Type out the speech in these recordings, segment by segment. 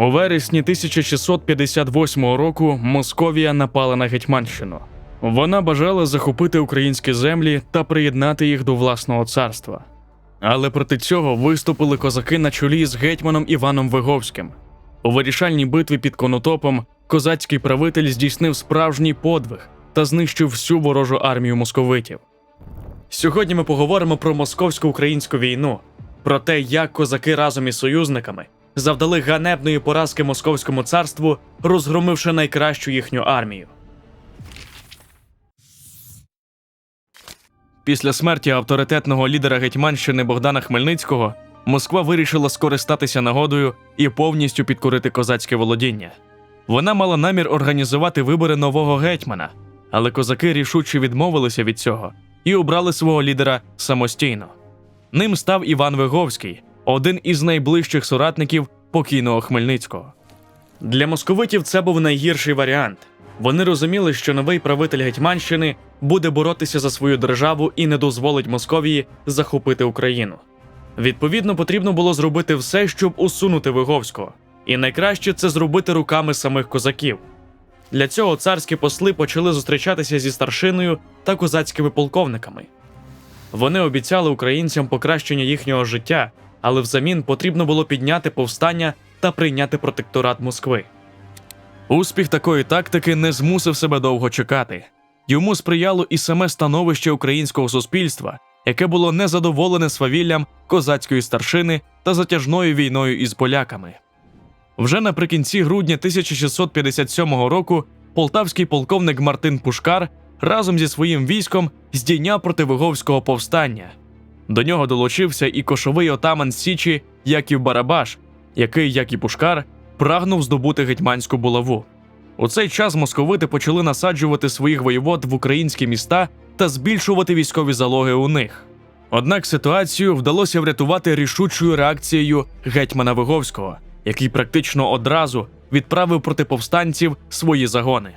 У вересні 1658 року Московія напала на Гетьманщину. Вона бажала захопити українські землі та приєднати їх до власного царства. Але проти цього виступили козаки на чолі з гетьманом Іваном Виговським. У вирішальній битві під Конотопом козацький правитель здійснив справжній подвиг та знищив всю ворожу армію московитів. Сьогодні ми поговоримо про московсько-українську війну, про те, як козаки разом із союзниками завдали ганебної поразки московському царству, розгромивши найкращу їхню армію. Після смерті авторитетного лідера Гетьманщини Богдана Хмельницького Москва вирішила скористатися нагодою і повністю підкорити козацьке володіння. Вона мала намір організувати вибори нового гетьмана, але козаки рішуче відмовилися від цього і обрали свого лідера самостійно. Ним став Іван Виговський, один із найближчих соратників покійного Хмельницького. Для московитів це був найгірший варіант. Вони розуміли, що новий правитель Гетьманщини буде боротися за свою державу і не дозволить Московії захопити Україну. Відповідно, потрібно було зробити все, щоб усунути Виговського, і найкраще це зробити руками самих козаків. Для цього царські посли почали зустрічатися зі старшиною та козацькими полковниками. Вони обіцяли українцям покращення їхнього життя, але взамін потрібно було підняти повстання та прийняти протекторат Москви. Успіх такої тактики не змусив себе довго чекати. Йому сприяло і саме становище українського суспільства, яке було незадоволене свавіллям козацької старшини та затяжною війною із поляками. Вже наприкінці грудня 1657 року полтавський полковник Мартин Пушкар разом зі своїм військом здійняв проти Виговського повстання. До нього долучився і кошовий отаман Січі Яків Барабаш, який, як і Пушкар, прагнув здобути гетьманську булаву. У цей час московити почали насаджувати своїх воєвод в українські міста та збільшувати військові залоги у них. Однак ситуацію вдалося врятувати рішучою реакцією гетьмана Виговського, який практично одразу відправив проти повстанців свої загони.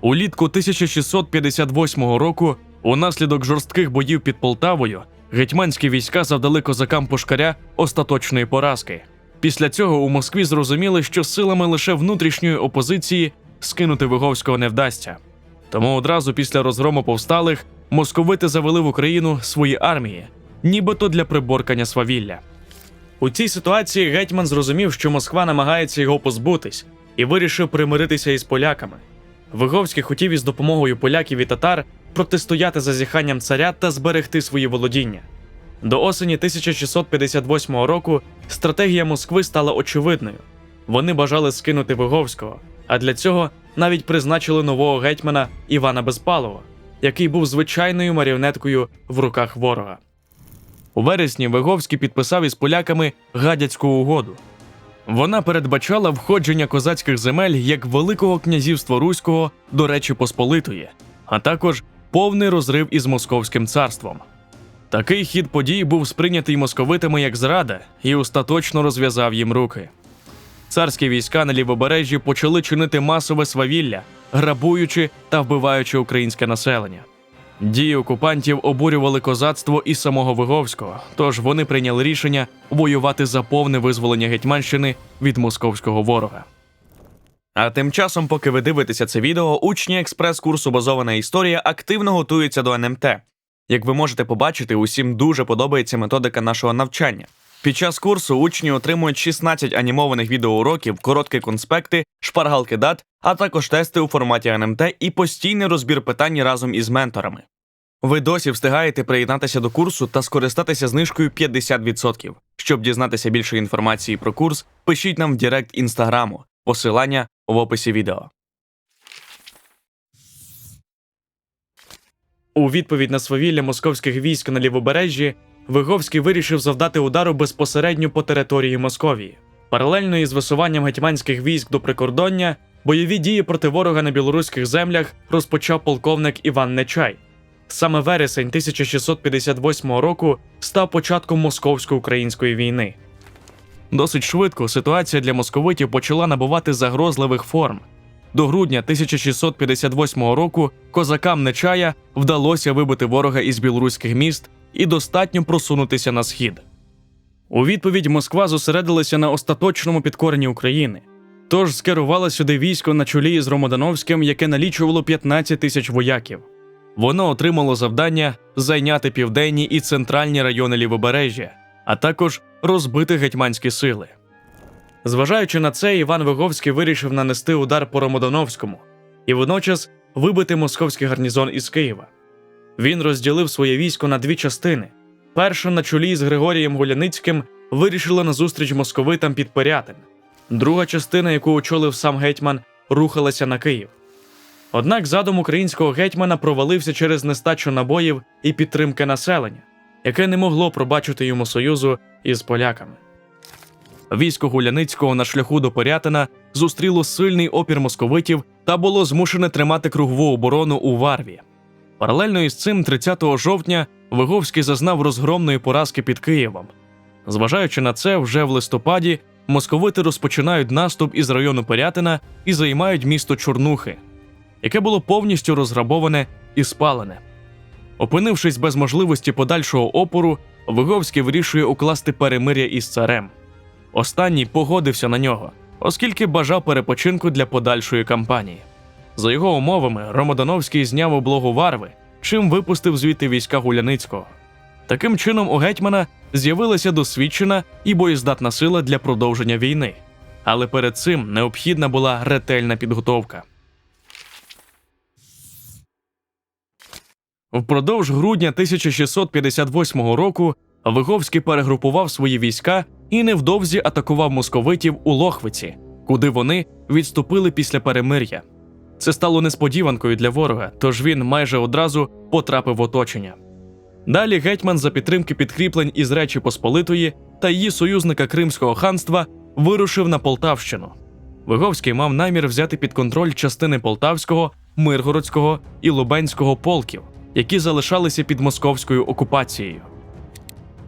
Улітку 1658 року, унаслідок жорстких боїв під Полтавою, гетьманські війська завдали козакам Пушкаря остаточної поразки. Після цього у Москві зрозуміли, що силами лише внутрішньої опозиції скинути Виговського не вдасться. Тому одразу після розгрому повсталих московити завели в Україну свої армії, нібито для приборкання свавілля. У цій ситуації гетьман зрозумів, що Москва намагається його позбутись, і вирішив примиритися із поляками. Виговський хотів із допомогою поляків і татар протистояти зазіханням царя та зберегти свої володіння. До осені 1658 року стратегія Москви стала очевидною. Вони бажали скинути Виговського, а для цього навіть призначили нового гетьмана Івана Безпалова, який був звичайною маріонеткою в руках ворога. У вересні Виговський підписав із поляками гадяцьку угоду. Вона передбачала входження козацьких земель як Великого князівства Руського до Речі Посполитої, а також повний розрив із Московським царством. Такий хід подій був сприйнятий московитами як зрада і остаточно розв'язав їм руки. Царські війська на лівобережжі почали чинити масове свавілля, грабуючи та вбиваючи українське населення. Дії окупантів обурювали козацтво і самого Виговського, тож вони прийняли рішення воювати за повне визволення Гетьманщини від московського ворога. А тим часом, поки ви дивитеся це відео, учні експрес-курсу Базована історія активно готуються до НМТ. Як ви можете побачити, усім дуже подобається методика нашого навчання. Під час курсу учні отримують 16 анімованих відеоуроків, короткі конспекти, шпаргалки дат, а також тести у форматі НМТ і постійний розбір питань разом із менторами. Ви досі встигаєте приєднатися до курсу та скористатися знижкою 50%. Щоб дізнатися більше інформації про курс, пишіть нам в Директ інстаграму. Посилання в описі відео. У відповідь на свавілля московських військ на лівобережжі Виговський вирішив завдати удару безпосередньо по території Московії. Паралельно із висуванням гетьманських військ до прикордоння, бойові дії проти ворога на білоруських землях розпочав полковник Іван Нечай. Саме вересень 1658 року став початком московсько-української війни. Досить швидко ситуація для московитів почала набувати загрозливих форм. До грудня 1658 року козакам Нечая вдалося вибити ворога із білоруських міст і достатньо просунутися на схід. У відповідь Москва зосередилася на остаточному підкоренні України. Тож скерувала сюди військо на чолі з Ромодановським, яке налічувало 15 тисяч вояків. Воно отримало завдання зайняти південні і центральні райони лівобережжя, а також розбити гетьманські сили. Зважаючи на це, Іван Виговський вирішив нанести удар по Ромодановському і водночас вибити московський гарнізон із Києва. Він розділив своє військо на дві частини. Перша на чолі з Григорієм Гуляницьким вирішила на зустріч московитам під Пирятин. Друга частина, яку очолив сам гетьман, рухалася на Київ. Однак задум українського гетьмана провалився через нестачу набоїв і підтримки населення, яке не могло пробачити йому союзу із поляками. Військо Гуляницького на шляху до Порятина зустріло сильний опір московитів та було змушене тримати кругову оборону у Варві. Паралельно із цим, 30 жовтня, Виговський зазнав розгромної поразки під Києвом. Зважаючи на це, вже в листопаді московити розпочинають наступ із району Порятина і займають місто Чорнухи, яке було повністю розграбоване і спалене. Опинившись без можливості подальшого опору, Виговський вирішує укласти перемир'я із царем. Останній погодився на нього, оскільки бажав перепочинку для подальшої кампанії. За його умовами, Ромодановський зняв облогу Варви, чим випустив звідти війська Гуляницького. Таким чином, у гетьмана з'явилася досвідчена і боєздатна сила для продовження війни. Але перед цим необхідна була ретельна підготовка. Впродовж грудня 1658 року Виговський перегрупував свої війська і невдовзі атакував московитів у Лохвиці, куди вони відступили після перемир'я. Це стало несподіванкою для ворога, тож він майже одразу потрапив в оточення. Далі гетьман за підтримки підкріплень із Речі Посполитої та її союзника Кримського ханства вирушив на Полтавщину. Виговський мав намір взяти під контроль частини Полтавського, Миргородського і Лубенського полків, які залишалися під московською окупацією.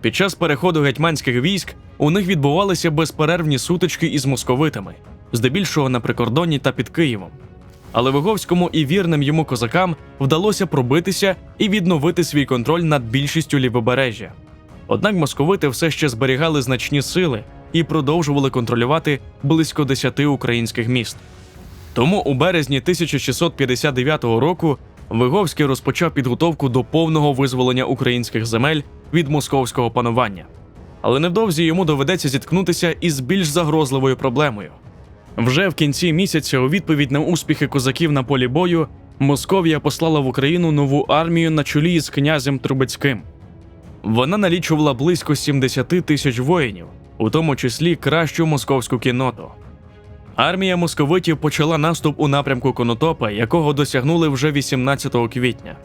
Під час переходу гетьманських військ у них відбувалися безперервні сутички із московитами, здебільшого на прикордонні та під Києвом. Але Виговському і вірним йому козакам вдалося пробитися і відновити свій контроль над більшістю лівобережжя. Однак московити все ще зберігали значні сили і продовжували контролювати близько 10 українських міст. Тому у березні 1659 року Виговський розпочав підготовку до повного визволення українських земель від московського панування. Але невдовзі йому доведеться зіткнутися із більш загрозливою проблемою. Вже в кінці місяця, у відповідь на успіхи козаків на полі бою, Московія послала в Україну нову армію на чолі з князем Трубецьким. Вона налічувала близько 70 тисяч воїнів, у тому числі кращу московську кінноту. Армія московитів почала наступ у напрямку Конотопа, якого досягнули вже 18 квітня.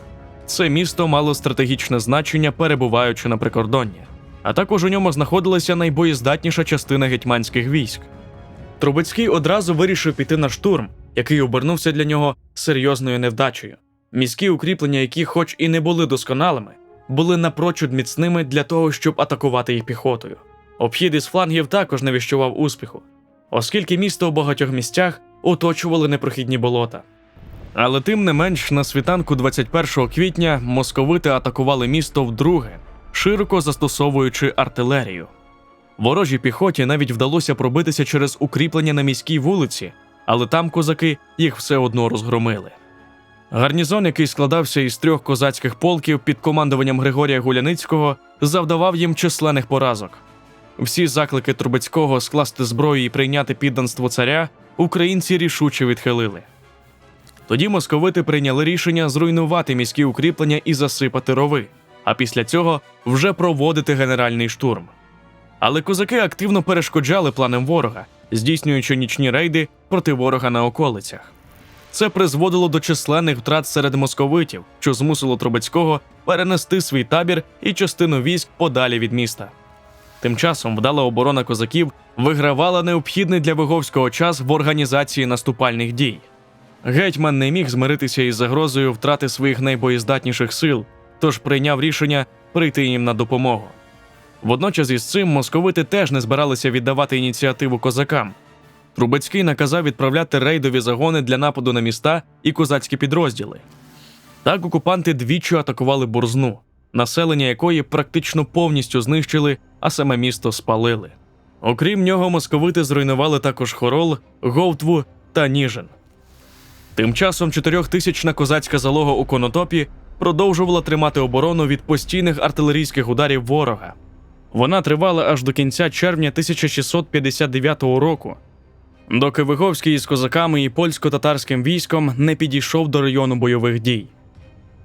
Це місто мало стратегічне значення, перебуваючи на прикордонні, а також у ньому знаходилася найбоєздатніша частина гетьманських військ. Трубецький одразу вирішив піти на штурм, який обернувся для нього серйозною невдачею. Міські укріплення, які, хоч і не були досконалими, були напрочуд міцними для того, щоб атакувати їх піхотою. Обхід із флангів також не віщував успіху, оскільки місто у багатьох місцях оточували непрохідні болота. Але тим не менш, на світанку 21 квітня московити атакували місто вдруге, широко застосовуючи артилерію. Ворожій піхоті навіть вдалося пробитися через укріплення на міській вулиці, але там козаки їх все одно розгромили. Гарнізон, який складався із трьох козацьких полків під командуванням Григорія Гуляницького, завдавав їм численних поразок. Всі заклики Трубецького скласти зброю і прийняти підданство царя українці рішуче відхилили. Тоді московити прийняли рішення зруйнувати міські укріплення і засипати рови, а після цього вже проводити генеральний штурм. Але козаки активно перешкоджали планам ворога, здійснюючи нічні рейди проти ворога на околицях. Це призводило до численних втрат серед московитів, що змусило Трубецького перенести свій табір і частину військ подалі від міста. Тим часом вдала оборона козаків вигравала необхідний для Виговського час в організації наступальних дій. Гетьман не міг змиритися із загрозою втрати своїх найбоєздатніших сил, тож прийняв рішення прийти їм на допомогу. Водночас із цим московити теж не збиралися віддавати ініціативу козакам. Трубецький наказав відправляти рейдові загони для нападу на міста і козацькі підрозділи. Так окупанти двічі атакували Борзну, населення якої практично повністю знищили, а саме місто спалили. Окрім нього, московити зруйнували також Хорол, Говтву та Ніжин. Тим часом чотирьохтисячна козацька залога у Конотопі продовжувала тримати оборону від постійних артилерійських ударів ворога. Вона тривала аж до кінця червня 1659 року, доки Виговський із козаками і польсько-татарським військом не підійшов до району бойових дій.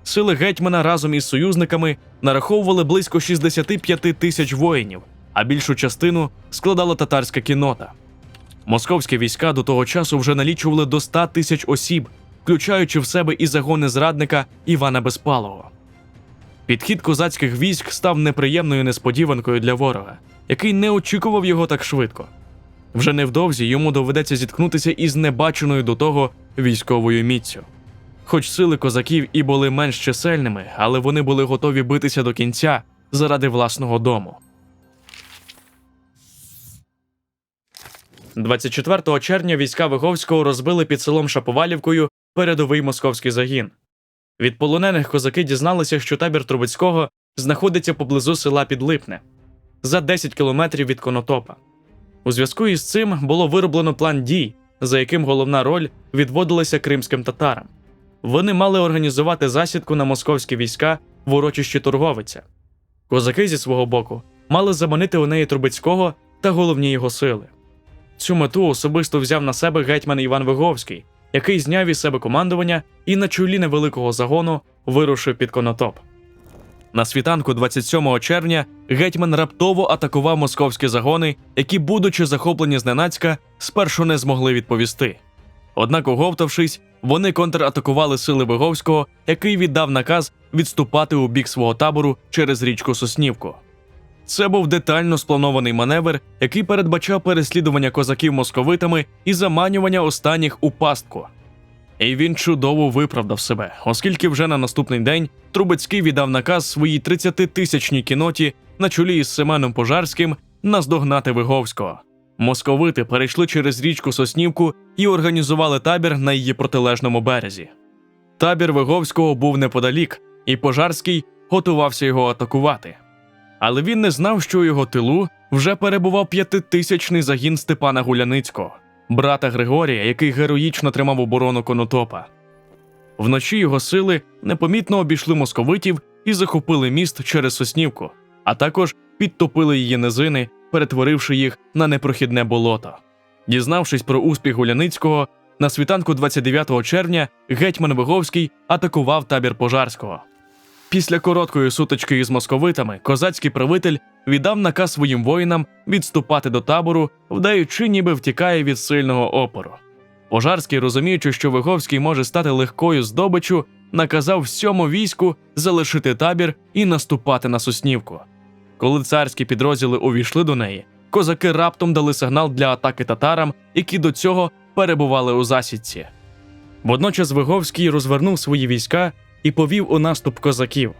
Сили гетьмана разом із союзниками нараховували близько 65 тисяч воїнів, а більшу частину складала татарська кінота. Московські війська до того часу вже налічували до 100 тисяч осіб, включаючи в себе і загони зрадника Івана Безпалого. Підхід козацьких військ став неприємною несподіванкою для ворога, який не очікував його так швидко. Вже невдовзі йому доведеться зіткнутися із небаченою до того військовою міцю. Хоч сили козаків і були менш чисельними, але вони були готові битися до кінця заради власного дому. 24 червня війська Виговського розбили під селом Шаповалівкою передовий московський загін. Від полонених козаки дізналися, що табір Трубецького знаходиться поблизу села Підлипне за 10 кілометрів від Конотопа. У зв'язку із цим було вироблено план дій, за яким головна роль відводилася кримським татарам. Вони мали організувати засідку на московські війська в урочищі Торговиця. Козаки зі свого боку мали заманити у неї Трубецького та головні його сили. Цю мету особисто взяв на себе гетьман Іван Виговський, який зняв із себе командування і на чолі невеликого загону вирушив під Конотоп. На світанку 27 червня гетьман раптово атакував московські загони, які, будучи захоплені зненацька, спершу не змогли відповісти. Однак, оговтавшись, вони контратакували сили Виговського, який віддав наказ відступати у бік свого табору через річку Соснівку. Це був детально спланований маневр, який передбачав переслідування козаків московитами і заманювання останніх у пастку. І він чудово виправдав себе, оскільки вже на наступний день Трубецький віддав наказ своїй 30-тисячній кіноті на чолі із Семеном Пожарським наздогнати Виговського. Московити перейшли через річку Соснівку і організували табір на її протилежному березі. Табір Виговського був неподалік, і Пожарський готувався його атакувати. Але він не знав, що у його тилу вже перебував п'ятитисячний загін Степана Гуляницького, брата Григорія, який героїчно тримав оборону Конотопа. Вночі його сили непомітно обійшли московитів і захопили міст через Соснівку, а також підтопили її низини, перетворивши їх на непрохідне болото. Дізнавшись про успіх Гуляницького, на світанку 29 червня гетьман Виговський атакував табір Пожарського. Після короткої сутички із московитами козацький правитель віддав наказ своїм воїнам відступати до табору, вдаючи, ніби втікає від сильного опору. Пожарський, розуміючи, що Виговський може стати легкою здобиччю, наказав всьому війську залишити табір і наступати на Соснівку. Коли царські підрозділи увійшли до неї, козаки раптом дали сигнал для атаки татарам, які до цього перебували у засідці. Водночас Виговський розвернув свої війська і повів у наступ козаків.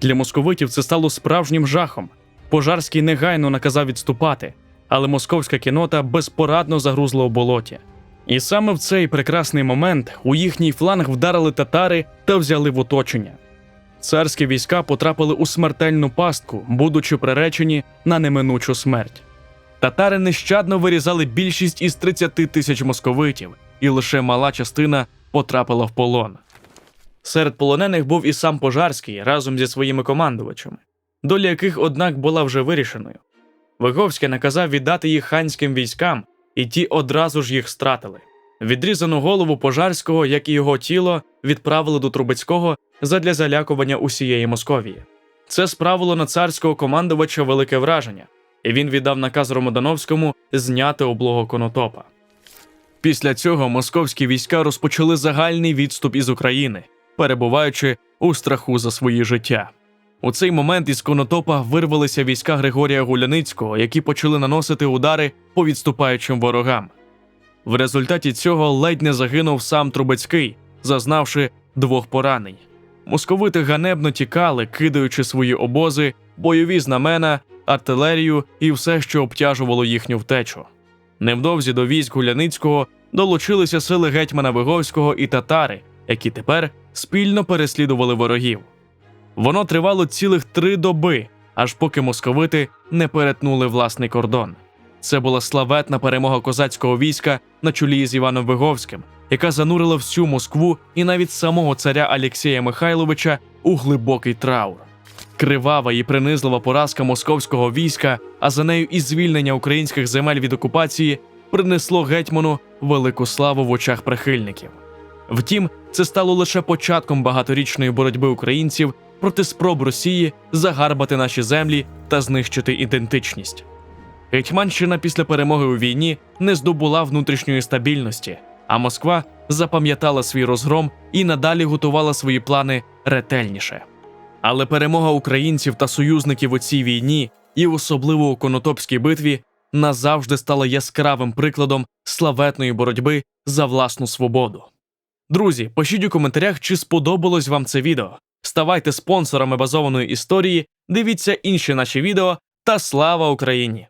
Для московитів це стало справжнім жахом. Пожарський негайно наказав відступати, але московська кінота безпорадно загрузла у болоті. І саме в цей прекрасний момент у їхній фланг вдарили татари та взяли в оточення. Царські війська потрапили у смертельну пастку, будучи приречені на неминучу смерть. Татари нещадно вирізали більшість із 30 тисяч московитів, і лише мала частина потрапила в полон. Серед полонених був і сам Пожарський разом зі своїми командувачами, доля яких, однак, була вже вирішеною. Виговський наказав віддати їх ханським військам, і ті одразу ж їх стратили. Відрізану голову Пожарського, як і його тіло, відправили до Трубецького задля залякування усієї Московії. Це справило на царського командувача велике враження, і він віддав наказ Ромодановському зняти облогу Конотопа. Після цього московські війська розпочали загальний відступ із України, перебуваючи у страху за свої життя. У цей момент із Конотопа вирвалися війська Григорія Гуляницького, які почали наносити удари по відступаючим ворогам. В результаті цього ледь не загинув сам Трубецький, зазнавши двох поранень. Московити ганебно тікали, кидаючи свої обози, бойові знамена, артилерію і все, що обтяжувало їхню втечу. Невдовзі до військ Гуляницького долучилися сили гетьмана Виговського і татари, які тепер спільно переслідували ворогів. Воно тривало цілих три доби, аж поки московити не перетнули власний кордон. Це була славетна перемога козацького війська на чолі з Іваном Виговським, яка занурила всю Москву і навіть самого царя Алєксія Михайловича у глибокий траур. Кривава і принизлива поразка московського війська, а за нею і звільнення українських земель від окупації, принесло гетьману велику славу в очах прихильників. Втім, це стало лише початком багаторічної боротьби українців проти спроб Росії загарбати наші землі та знищити ідентичність. Гетьманщина після перемоги у війні не здобула внутрішньої стабільності, а Москва запам'ятала свій розгром і надалі готувала свої плани ретельніше. Але перемога українців та союзників у цій війні, і особливо у Конотопській битві, назавжди стала яскравим прикладом славетної боротьби за власну свободу. Друзі, пишіть у коментарях, чи сподобалось вам це відео. Ставайте спонсорами базованої історії, дивіться інші наші відео та слава Україні!